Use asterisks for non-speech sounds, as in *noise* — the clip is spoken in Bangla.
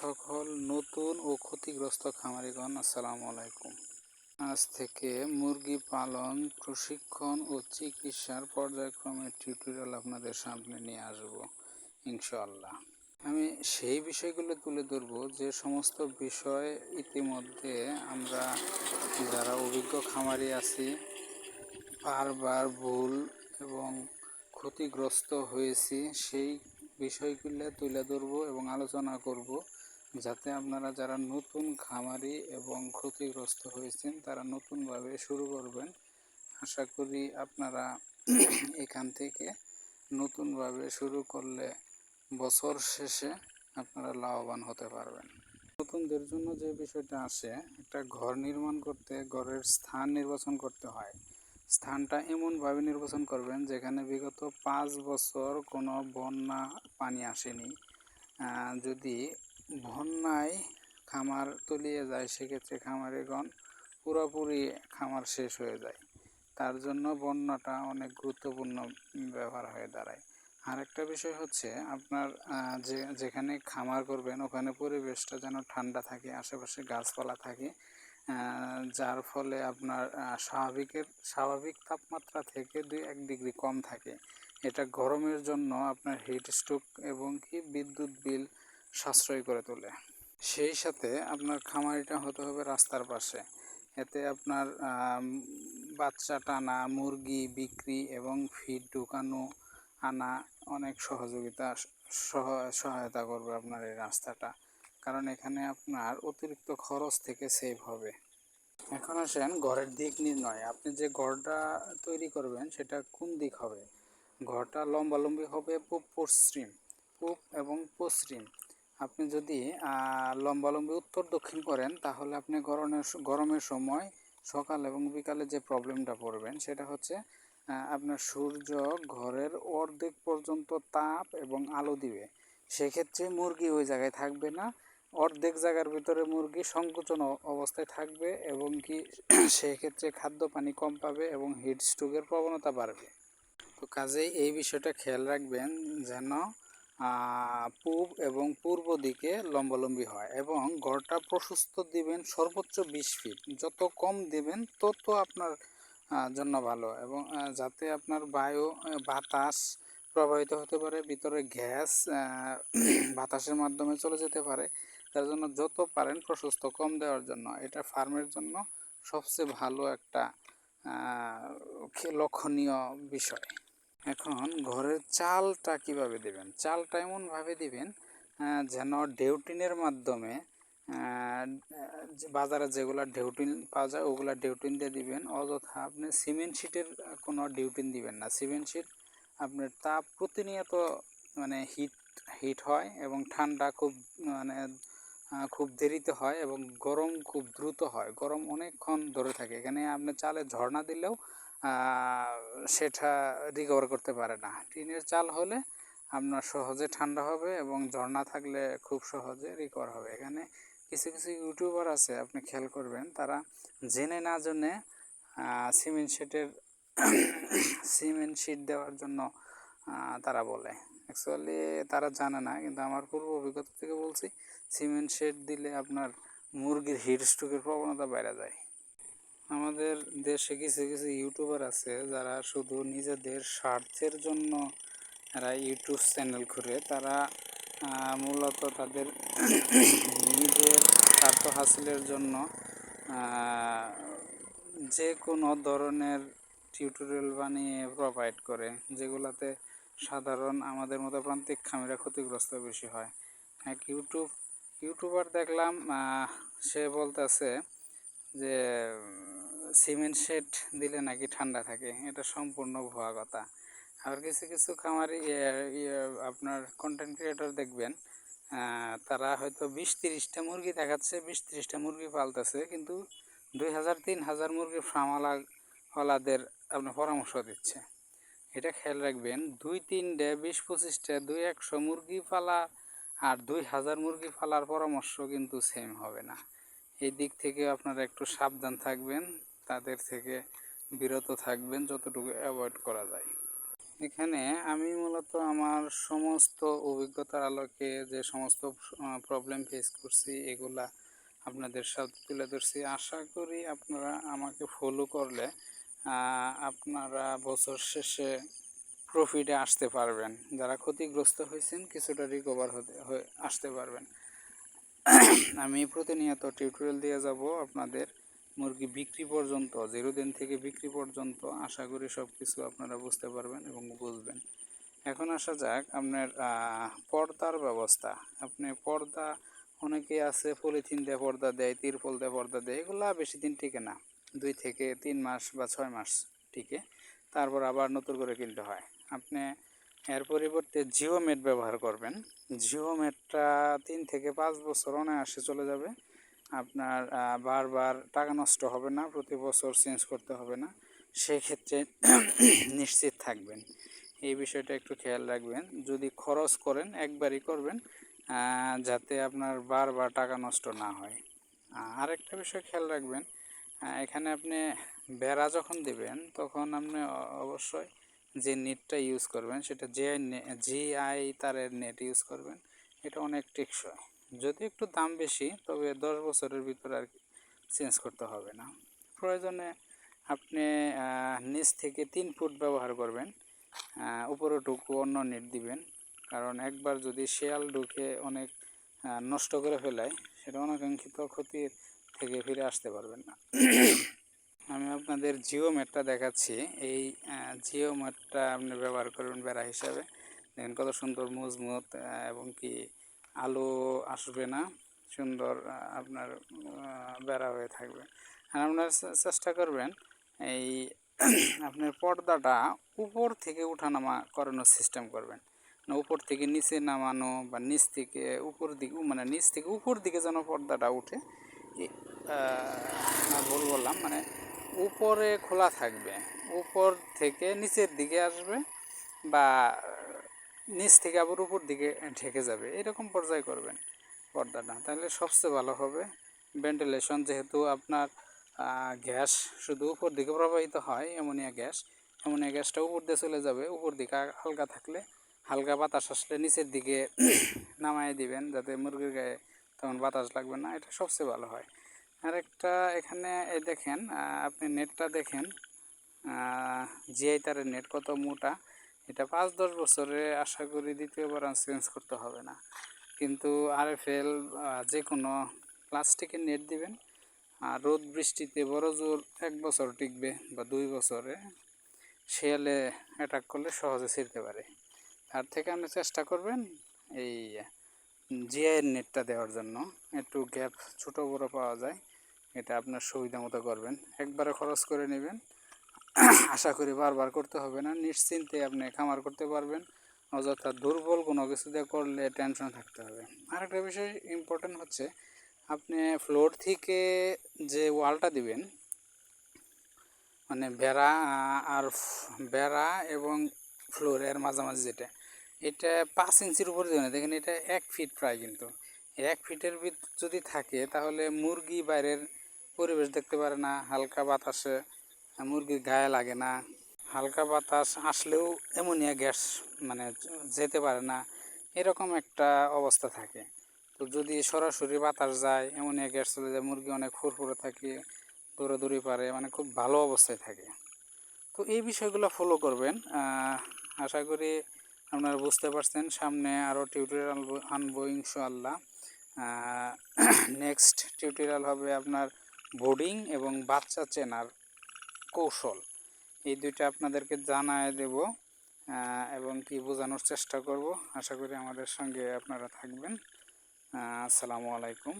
সকল নতুন ও ক্ষতিগ্রস্ত খামারিগণ, আসসালামু আলাইকুম। আজ থেকে মুরগি পালন, প্রশিক্ষণ ও চিকিৎসার পর্যায়ক্রমে টিউটোরিয়াল আপনাদের সামনে নিয়ে আসব, ইনশাআল্লাহ। আমি সেই বিষয়গুলো তুলে ধরব, যে সমস্ত বিষয় ইতিমধ্যে আমরা যারা অভিজ্ঞ খামারি আছি, বারবার ভুল এবং ক্ষতিগ্রস্ত হয়েছি, সেই বিষয়গুলো তুলে ধরব এবং আলোচনা করব। যাতে আপনারা যারা নতুন খামারি এবং ক্ষতিগ্রস্ত হয়েছেন, তারা নতুনভাবে শুরু করবেন। আশা করি আপনারা *clears throat* এখান থেকে নতুনভাবে শুরু করলে বছর শেষে আপনারা লাভবান হতে পারবেন। নতুনদের জন্য যে বিষয়টা আসে, একটা ঘর নির্মাণ করতে, ঘরের স্থান নির্বাচন করতে হয়। স্থানটা এমনভাবে নির্বাচন করবেন, যেখানে বিগত পাঁচ বছর কোনো বন্যা, পানি আসেনি। যদি বন্যায় খামার তলিয়ে যায়, সেক্ষেত্রে খামারিগণ পুরোপুরি খামার শেষ হয়ে যায়। তার জন্য বন্যাটা অনেক গুরুত্বপূর্ণ ব্যবহার হয়ে দাঁড়ায়। আর একটা বিষয় হচ্ছে আপনার যে, যেখানে খামার করবেন, ওখানে পরিবেশটা যেন ঠান্ডা থাকে, আশেপাশে গাছপালা থাকে যার ফলে আপনার স্বাভাবিকের, স্বাভাবিক তাপমাত্রা থেকে দুই এক ডিগ্রি কম থাকে। এটা গরমের জন্য আপনার হিট স্ট্রোক এবং কি বিদ্যুৎ বিল সাশ্রয় করে তোলে। সেই সাথে আপনার খামারিটা হতে হবে রাস্তার পাশে। এতে আপনার বাচ্চা টানা, মুরগি বিক্রি এবং ফিড ঢুকানো, আনা অনেক সহযোগিতা সহ- সহায়তা করবে আপনার এই রাস্তাটা। কারণ এখানে আপনার অতিরিক্ত খরচ থেকে সেভ হবে। এখন আসেন ঘরের দিক নির্ণয়। আপনি যে ঘরটা তৈরি করবেন, সেটা কোন দিক হবে? ঘরটা লম্বালম্বি হবে পশ্চিম। পূব এবং পশ্চিম। আপনি যদি লম্বালম্বি উত্তর দক্ষিণ করেন, তাহলে আপনি গরমের গরমের সময় সকাল এবং বিকালে যে প্রবলেমটা পড়বেন, সেটা হচ্ছে আপনার সূর্য ঘরের অর্ধেক পর্যন্ত তাপ এবং আলো দিবে। সেক্ষেত্রে মুরগি ওই জায়গায় থাকবে না। অর্ধেক জায়গার ভিতরে মুরগি সংকোচন অবস্থায় থাকবে এবং কি *clears throat* সেক্ষেত্রে খাদ্য পানি কম পাবে এবং হিট স্ট্রোকের প্রবণতা বাড়বে। তো কাজেই এই বিষয়টা খেয়াল রাখবেন যেন পূব এবং পূর্ব দিকে লম্বালম্বি হয় এবং গড়টা প্রশস্ত দিবেন সর্বোচ্চ বিশ ফিট। যত কম দিবেন, তত আপনার জন্য ভালো এবং যাতে আপনার বায়ু বাতাস প্রবাহিত হতে পারে, ভিতরে গ্যাস বাতাসের মাধ্যমে চলে যেতে পারে, তার জন্য যত পারেন প্রশস্ত কম দেওয়ার জন্য। এটা ফার্মের জন্য সবচেয়ে ভালো একটা লক্ষণীয় বিষয়। এখন ঘরের চালটা কীভাবে দেবেন? চালটা এমনভাবে দিবেন যেন ডেউটিনের মাধ্যমে বাজারে যেগুলো ডেউটিন পাওয়া যায়, ওগুলা ডেউটিন দিয়ে দিবেন। অযথা আপনি সিমেন্ট শিটের কোনো ডিউটিন দিবেন না। সিমেন্ট শিট আপনার তাপ প্রতিনিয়ত মানে হিট হিট হয় এবং ঠান্ডা খুব মানে খুব দেরিতে হয় এবং গরম খুব দ্রুত হয়। গরম অনেকক্ষণ ধরে থাকে। এখানে আপনি চালে ঝর্ণা দিলেও সেটা রিকভার করতে পারে না। টিনের চাল হলে আপনার সহজে ঠান্ডা হবে এবং ঝর্ণা থাকলে খুব সহজে রিকভার হবে। এখানে কিছু কিছু ইউটিউবার আছে, আপনি খেয়াল করবেন, তারা জেনে না জেনে সিমেন্ট শিটের সিমেন্ট শিট দেওয়ার জন্য তারা বলে। অ্যাকচুয়ালি তারা জানে না, কিন্তু আমার পূর্ব অভিজ্ঞতা থেকে বলছি সিমেন্ট শেড দিলে আপনার মুরগির হিট স্ট্রোকের প্রবণতা বেড়ে যায়। আমাদের দেশে কিছু কিছু ইউটিউবার আছে যারা শুধু নিজেদের স্বার্থের জন্য এরা ইউটিউব চ্যানেল খুলে তারা মূলত তাদের *clears throat* নিজের স্বার্থ হাসিলের জন্য যে কোনো ধরনের টিউটোরিয়াল বানিয়ে প্রোভাইড করে, যেগুলাতে সাধারণ আমাদের মতো প্রান্তিক খামিরা ক্ষতিগ্রস্ত বেশি হয়। এক ইউটিউব ইউটিউবার দেখলাম সে বলতেছে যে সিমেন্ট শেড দিলে নাকি ঠান্ডা থাকে, এটা সম্পূর্ণ ভুয়া কথা আবার কিছু কিছু খামারি আপনার কন্টেন্ট ক্রিয়েটর দেখবেন তারা হয়তো বিশ তিরিশটা মুরগি দেখাচ্ছে, বিশ তিরিশটা মুরগি পালতেছে, কিন্তু দুই হাজার, তিন হাজার মুরগি ফার্মালা ওয়ালাদের আপনার পরামর্শ দিচ্ছে। এটা খেয়াল রাখবেন, দুই তিনটে, বিশ পঁচিশটা, দুই একশো মুরগি পালা আর দুই হাজার মুরগি পালার পরামর্শ কিন্তু সেম হবে না। এই দিক থেকে আপনারা একটু সাবধান থাকবেন, তাদের থেকে বিরত থাকবেন যতটুকু অ্যাভয়েড করা যায়। এখানে আমি মূলত আমার সমস্ত অভিজ্ঞতার আলোকে যে সমস্ত প্রবলেম ফেস করছি, এগুলা আপনাদের সাথে তুলে ধরছি। আশা করি আপনারা আমাকে ফলো করলে আপনারা বছর শেষে প্রফিটে আসতে পারবেন। যারা ক্ষতিগ্রস্ত হয়েছেন, কিছুটা রিকভার হতে আসতে পারবেন। আমি প্রতিনিয়ত টিউটোরিয়াল দিয়ে যাব আপনাদের মুরগি বিক্রি পর্যন্ত জিরো দিন থেকে বিক্রি পর্যন্ত, আশা করি সব কিছু আপনারা বুঝতে পারবেন এবং বুঝবেন। এখন আসা যাক আপনার পর্দার ব্যবস্থা। আপনি পর্দা, অনেকে আছে পলিথিন দিয়ে পর্দা দেয়, তিরপল দিয়ে পর্দা দেয়, এগুলা বেশি দিন টিকে না। দুই থেকে তিন মাস বা ছয় মাস টিকে। তারপর আবার নতুন করে কিনতে হয়। আপনি এর পরিবর্তে জিও মেট ব্যবহার করবেন। জিও মেটটা তিন থেকে পাঁচ বছর অনায়াসে চলে যাবে। আপনার বারবার টাকা নষ্ট হবে না, প্রতি বছর চেঞ্জ করতে হবে না। সেক্ষেত্রে *coughs* নিশ্চিত থাকবেন। এই বিষয়টা একটু খেয়াল রাখবেন। যদি খরচ করেন, একবারই করবেন যাতে আপনার বারবার টাকা নষ্ট না হয়। আরেকটা বিষয় খেয়াল রাখবেন এখানে আপনি বেড়া যখন দিবেন, তখন আপনি অবশ্যই যে নেটটা ইউজ করবেন, সেটা যে জি আই তারের নেট ইউজ করবেন, এটা অনেক টেকসই। যদি একটু দাম বেশি, তবে দশ বছরের ভিতরে আর কি চেঞ্জ করতে হবে না। প্রয়োজনে আপনি নিচ থেকে তিন ফুট ব্যবহার করবেন উপরেটুকু অন্য নেট দিবেন, কারণ একবার যদি শেয়াল ঢুকে অনেক নষ্ট করে ফেলায়, সেটা অনাকাঙ্ক্ষিত ক্ষতির থেকে ফিরে আসতে পারবেন না। আমি আপনাদের জিও ম্যাটটা দেখাচ্ছি। এই জিও ম্যাটটা আপনি ব্যবহার করবেন বেড়া হিসাবে। দেখেন কত সুন্দর মজবুত আহ, এবং কি আলো আসবে না। সুন্দর আপনার বেড়া হয়ে থাকবে। আর আপনার চেষ্টা করবেন এই *clears throat* আপনার পর্দাটা উপর থেকে উঠানামা করানোর সিস্টেম করবেন। না উপর থেকে নিচে নামানো বা নিচ থেকে উপর দিকে মানে নিচ থেকে উপর দিকে যেন পর্দাটা উঠে ভুল বললাম মানে উপরে খোলা থাকবে, উপর থেকে নিচের দিকে আসবে বা নিচ থেকে আবার উপর দিকে ঢেকে যাবে, এরকম পর্যায়ে করবেন পর্দাটা। তাহলে সবচেয়ে ভালো হবে ভেন্টিলেশন যেহেতু আপনার গ্যাস শুধু উপর দিকে প্রবাহিত হয়, অ্যামোনিয়া গ্যাস, অ্যামোনিয়া গ্যাসটা উপর দিয়ে চলে যাবে, উপর দিকে হালকা থাকলে হালকা বাতাস আসলে নিচের দিকে *clears throat* নামায় দিবেন, যাতে মুরগির গায়ে তখন বাতাস লাগবে না, এটা সবচেয়ে ভালো হয়। আরেকটা এখানে, এই দেখেন আপনি নেটটা দেখেন জিআই তারের নেট কত মোটা, এটা পাঁচ দশ বছরে আশা করি দ্বিতীয়বার আর চেঞ্জ করতে হবে না। কিন্তু আরএফএল যে কোনো প্লাস্টিকের নেট দিবেন আর রোদ বৃষ্টিতে বড় জোর এক বছর টিকবে বা দুই বছরে শিয়ালে অ্যাটাক করলে সহজে ছিঁড়তে পারে। তার থেকে আপনি চেষ্টা করবেন এই জিআইয়ের নেটটা দেওয়ার জন্য একটু গ্যাপ ছোটো বড় পাওয়া যায়, এটা আপনার সুবিধা মতো করবেন। একবারে খরচ করে নেবেন। আশা করি বারবার করতে হবে না, নিশ্চিন্তে আপনি খামার করতে পারবেন। অযথা দুর্বল কোনো কিছু দিয়ে করলে টেনশন থাকতে হবে। আরেকটা বিষয় ইম্পর্টেন্ট হচ্ছে, আপনি ফ্লোর থেকে যে ওয়ালটা দিবেন মানে বেড়া আর বেড়া এবং ফ্লোরের মাঝামাঝি যেটা এটা পাঁচ ইঞ্চির উপরে দেবেন দেখেন এটা এক ফিট প্রায় কিন্তু। এক ফিটের ভিত যদি থাকে, তাহলে মুরগি বাইরের পরিবেশ দেখতে পারে না, হালকা বাতাসে। মুরগির গায়ে লাগে না। হালকা বাতাস আসলেও অ্যামোনিয়া গ্যাস মানে যেতে পারে না। এরকম একটা অবস্থা থাকে। তো যদি সরাসরি বাতাস যায়, অ্যামোনিয়া গ্যাস চলে যায়, মুরগি অনেক ফুরফুরে থাকে, দৌড়াদৌড়ি পারে মানে খুব ভালো অবস্থায় থাকে। তো এই বিষয়গুলো ফলো করবেন। আশা করি আপনারা বুঝতে পারছেন, সামনে আরও টিউটোরিয়াল আনব ইনশাআল্লাহ। নেক্সট টিউটোরিয়াল *clears throat* হবে আপনার বোর্ডিং এবং বাচ্চা চেনার কৌশল। এই দুইটা আপনাদেরকে জানায় দেব এবং কি বোঝানোর চেষ্টা করব। আশা করি আমাদের সঙ্গে আপনারা থাকবেন। আসসালামু আলাইকুম।